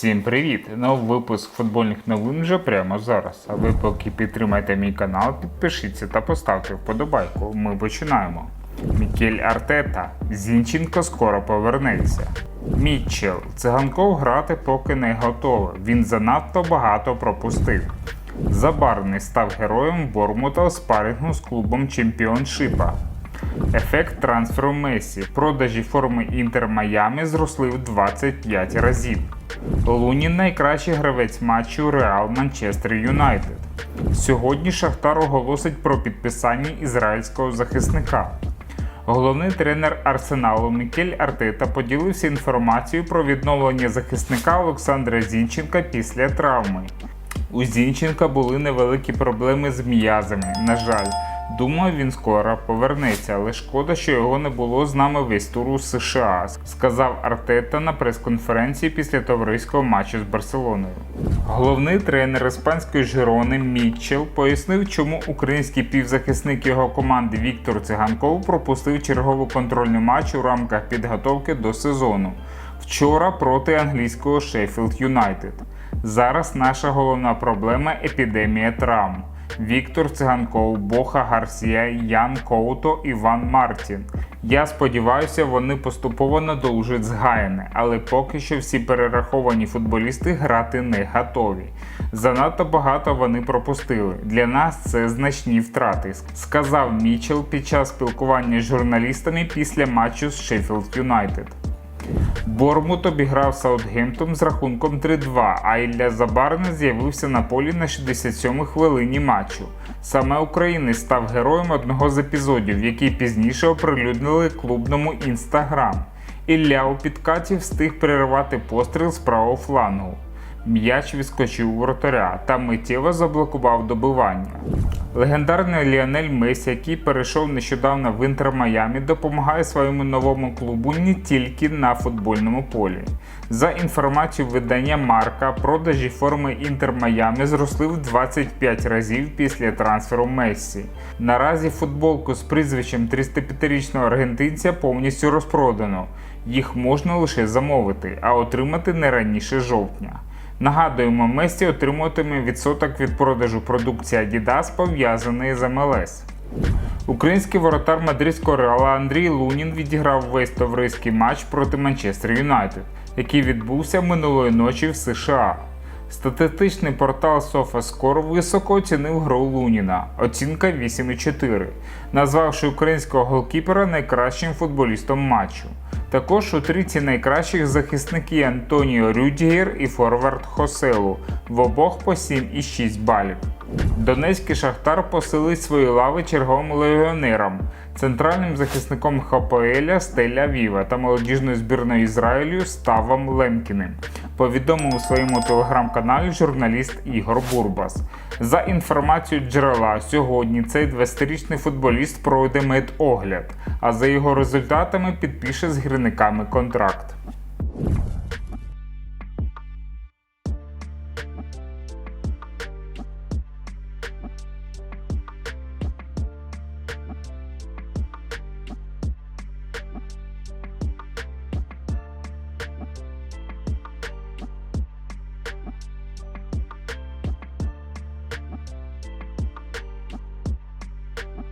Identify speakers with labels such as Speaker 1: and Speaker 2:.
Speaker 1: Всім привіт! Новий випуск футбольних новин вже прямо зараз. А ви поки підтримайте мій канал, підпишіться та поставте вподобайку. Ми починаємо. Мікель Артета. Зінченко скоро повернеться. Мітчел. Циганков грати поки не готовий. Він занадто багато пропустив. Забарний став героєм Бормута у спарингу з клубом Чемпіоншипа. Ефект трансферу Месі. Продажі форми Інтер Майами зросли в 25 разів. Лунін найкращий гравець матчу Реал Манчестер Юнайтед. Сьогодні Шахтар оголосить про підписання ізраїльського захисника. Головний тренер Арсеналу Мікель Артета поділився інформацією про відновлення захисника Олександра Зінченка після травми. У Зінченка були невеликі проблеми з м'язами. На жаль, думаю, він скоро повернеться, але шкода, що його не було з нами весь тур у США, сказав Артета на прес-конференції після товариського матчу з Барселоною. Головний тренер іспанської Жирони Мітчел пояснив, чому український півзахисник його команди Віктор Циганков пропустив черговий контрольний матч у рамках підготовки до сезону вчора проти англійського Шеффілд Юнайтед. Зараз наша головна проблема епідемія травм. Віктор Циганков, Боха Гарсія, Ян Коуто, Іван Мартін. Я сподіваюся, вони поступово надовжують згаяне, але поки що всі перераховані футболісти грати не готові. Занадто багато вони пропустили. Для нас це значні втрати, сказав Мічел під час спілкування з журналістами після матчу з Шеффілд Юнайтед. Бормут обіграв Саутгемптон з рахунком 3-2, а Ілля Забарне з'явився на полі на 67-й хвилині матчу. Саме українець став героєм одного з епізодів, який пізніше оприлюднили клубному інстаграм. Ілля у підкаті встиг перервати постріл з правого флангу. М'яч відскочив у воротаря та миттєво заблокував добивання. Легендарний Ліонель Месі, який перейшов нещодавно в Інтер Майамі, допомагає своєму новому клубу не тільки на футбольному полі. За інформацією видання Марка, продажі форми Інтер Майамі зросли в 25 разів після трансферу Мессі. Наразі футболку з прізвищем 305-річного аргентинця повністю розпродано. Їх можна лише замовити, а отримати не раніше жовтня. Нагадуємо, Месі отримуватиме відсоток від продажу продукції Adidas пов'язаної з МЛС. Український воротар мадридського реала Андрій Лунін відіграв весь товариський матч проти Манчестер Юнайтед, який відбувся минулої ночі в США. Статистичний портал SofaScore високо оцінив гру Луніна, оцінка 8,4, назвавши українського голкіпера найкращим футболістом матчу. Також у трійці найкращих захисники Антоніо Рюдігер і Форвард Хоселу в обох по 7,6 балів. Донецький Шахтар посилить свої лави черговим легіонерам, центральним захисником ХПЛ Стеля Віва та молодіжною збірною Ізраїлю Ставом Лемкіним. Повідомив у своєму телеграм-каналі журналіст Ігор Бурбас. За інформацією джерела, сьогодні цей 20-річний футболіст пройде медогляд, а за його результатами підпише з гірниками контракт.